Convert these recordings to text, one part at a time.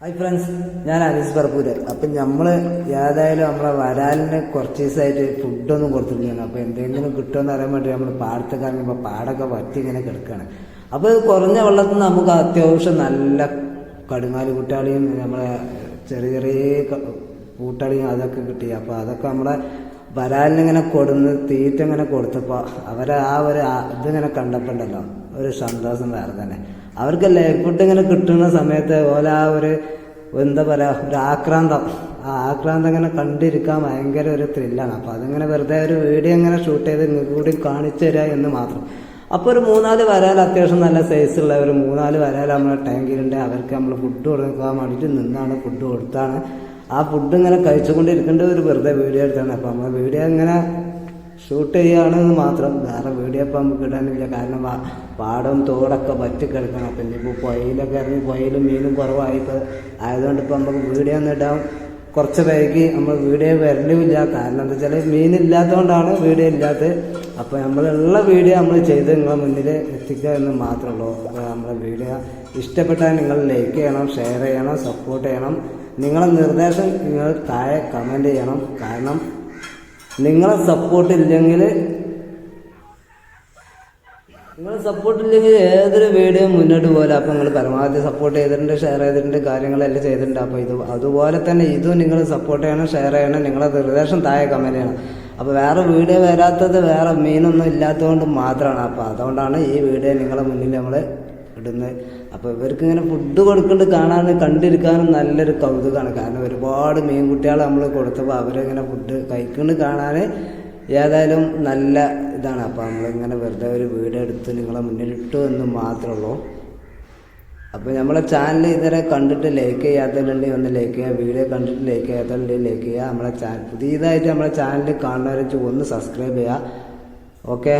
Hi friends ഞാൻ അനീസ് പറപ്പൂര്. അപ്പം നമ്മൾ ഏതായാലും നമ്മളെ വരാലിന് കുറച്ച് ദിവസമായിട്ട് ഫുഡൊന്നും കൊടുത്തിട്ടില്ല അപ്പോൾ എന്തെങ്കിലും കിട്ടുമെന്ന് അറിയാൻ വേണ്ടി നമ്മൾ പാടത്തൊക്കെ ഇറങ്ങുമ്പോൾ പാടൊക്കെ വറ്റി ഇങ്ങനെ കിടക്കുകയാണ് അപ്പോൾ ഇത് കുറഞ്ഞ വെള്ളത്തിൽ നിന്ന് നമുക്ക് അത്യാവശ്യം നല്ല കടുങ്ങാലി കൂട്ടാളിയും നമ്മളെ ചെറിയ ചെറിയ കൂട്ടാളിയും അതൊക്കെ കിട്ടി. അപ്പോൾ അതൊക്കെ നമ്മളെ വരാലിനിങ്ങനെ കൊടുന്ന് തീറ്റ ഇങ്ങനെ കൊടുത്തപ്പോൾ അവരെ ആ ഒരു ഇതിങ്ങനെ കണ്ടപ്പോൾ ഉണ്ടല്ലോ ഒരു സന്തോഷം വേറെ തന്നെ. അവർക്ക് ലൈഫ് ഫുഡ് ഇങ്ങനെ കിട്ടുന്ന സമയത്ത് ഓല ആ ഒരു എന്താ പറയുക ഒരു ആക്രാന്തം. ആ ആക്രാന്തം ഇങ്ങനെ കണ്ടിരിക്കാൻ ഭയങ്കര ഒരു ത്രില്ലാണ് അപ്പോൾ അതിങ്ങനെ വെറുതെ ഒരു വീഡിയോ ഇങ്ങനെ ഷൂട്ട് ചെയ്ത് കൂടി കാണിച്ചു തരിക എന്ന് മാത്രം. അപ്പോൾ ഒരു മൂന്നാൽ വരാൽ അത്യാവശ്യം നല്ല സൈസുള്ള ഒരു മൂന്നാൽ വരാൽ നമ്മളെ ടാങ്കിലുണ്ട് അവർക്ക് നമ്മൾ ഫുഡ് കൊടുക്കാൻ വേണ്ടിയിട്ട് നിന്നാണ് ഫുഡ് കൊടുത്താണ്. ആ ഫുഡ് ഇങ്ങനെ കഴിച്ചുകൊണ്ടിരിക്കേണ്ട ഒരു വെറുതെ വീഡിയോ എടുത്താണ്. അപ്പോൾ നമ്മൾ വീഡിയോ ഇങ്ങനെ ഷൂട്ട് ചെയ്യുകയാണെന്ന് മാത്രം. വേറെ വീഡിയോ ഇപ്പം നമുക്ക് ഇടാനില്ല കാരണം പാടവും തോടൊക്കെ പറ്റി കിടക്കണം. അപ്പം ഇനിയിപ്പോൾ പുഴയിലൊക്കെ ഇറങ്ങി പുഴയിലും മീനും കുറവായിപ്പോൾ ആയതുകൊണ്ട് ഇപ്പം നമുക്ക് വീഡിയോ ഒന്നും കുറച്ച് പേർക്ക് നമ്മൾ വീഡിയോ വരലുമില്ല കാരണം എന്താ വെച്ചാൽ മീനില്ലാത്തതുകൊണ്ടാണ് വീഡിയോ ഇല്ലാത്തത്. അപ്പോൾ നമ്മളുള്ള വീഡിയോ നമ്മൾ ചെയ്ത് നിങ്ങളെ മുന്നിൽ എത്തിക്കുക എന്ന് മാത്രമേ ഉള്ളൂ. അപ്പോൾ നമ്മളെ വീഡിയോ ഇഷ്ടപ്പെട്ടാൽ നിങ്ങൾ ലൈക്ക് ചെയ്യണം ഷെയർ ചെയ്യണം സപ്പോർട്ട് ചെയ്യണം. നിങ്ങളെ നിർദ്ദേശം നിങ്ങൾ താഴെ കമന്റ് ചെയ്യണം. കാരണം നിങ്ങളെ സപ്പോർട്ട് ഇല്ലെങ്കിൽ നിങ്ങൾ സപ്പോർട്ട് ഇല്ലെങ്കിൽ ഏതൊരു വീഡിയോ മുന്നോട്ട് പോലെ അപ്പോൾ നിങ്ങൾ പരമാവധി സപ്പോർട്ട് ചെയ്തിട്ടുണ്ട് ഷെയർ ചെയ്തിട്ടുണ്ട് കാര്യങ്ങളെല്ലാം ചെയ്തിട്ടുണ്ട്. അപ്പോൾ ഇത് അതുപോലെ തന്നെ ഇതും നിങ്ങൾ സപ്പോർട്ട് ചെയ്യണം ഷെയർ ചെയ്യണം. നിങ്ങളെ നിർദ്ദേശം താഴെ കമന്റ് ചെയ്യണം. അപ്പോൾ വേറെ വീഡിയോ വരാത്തത് വേറെ മീനൊന്നും ഇല്ലാത്തതുകൊണ്ട് മാത്രമാണ്. അപ്പോൾ അതുകൊണ്ടാണ് ഈ വീഡിയോ നിങ്ങളുടെ മുന്നിൽ നമ്മൾ ഇടുന്നത്. അപ്പോൾ ഇവർക്ക് ഇങ്ങനെ ഫുഡ് കൊടുക്കേണ്ടത് കാണാൻ കണ്ടിരിക്കാനും നല്ലൊരു കൗതുകമാണ്. കാരണം ഒരുപാട് മീൻകുട്ടികൾ നമ്മൾ കൊടുത്തപ്പോൾ അവരിങ്ങനെ ഫുഡ് കഴിക്കുന്നത് കാണാൻ ഏതായാലും നല്ല ഇതാണ്. അപ്പോൾ നമ്മളിങ്ങനെ വെറുതെ ഒരു വീഡിയോ എടുത്ത് നിങ്ങളെ മുന്നിലിട്ടു എന്ന് മാത്രമേ ഉള്ളൂ അപ്പോൾ നമ്മളെ ചാനൽ ഇതുവരെ കണ്ടിട്ട് ലൈക്ക് ചെയ്യാത്തവരുണ്ടെങ്കിൽ ഒന്ന് ലൈക്ക് ചെയ്യുക വീഡിയോ കണ്ടിട്ട് ലൈക്ക് ചെയ്യാത്തവരുണ്ടെങ്കിൽ ലൈക്ക് ചെയ്യുക നമ്മളെ ചാനൽ പുതിയതായിട്ട് നമ്മളെ ചാനൽ കാണുന്നവരെ ഒന്ന് സബ്സ്ക്രൈബ് ചെയ്യുക ഓക്കെ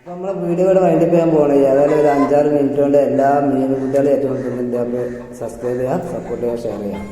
അപ്പോൾ നമ്മളെ വീഡിയോ കൂടെ വൈൻഡപ്പ് ചെയ്യാൻ പോകണം ഏതായാലും ഒരു അഞ്ചാറ് മിനിറ്റ് കൊണ്ട് എല്ലാ മീൻ കുട്ടികളും ഏറ്റവും അപ്പോൾ സബ്സ്ക്രൈബ് ചെയ്യുക സപ്പോർട്ട് ചെയ്യുക ഷെയർ ചെയ്യുക.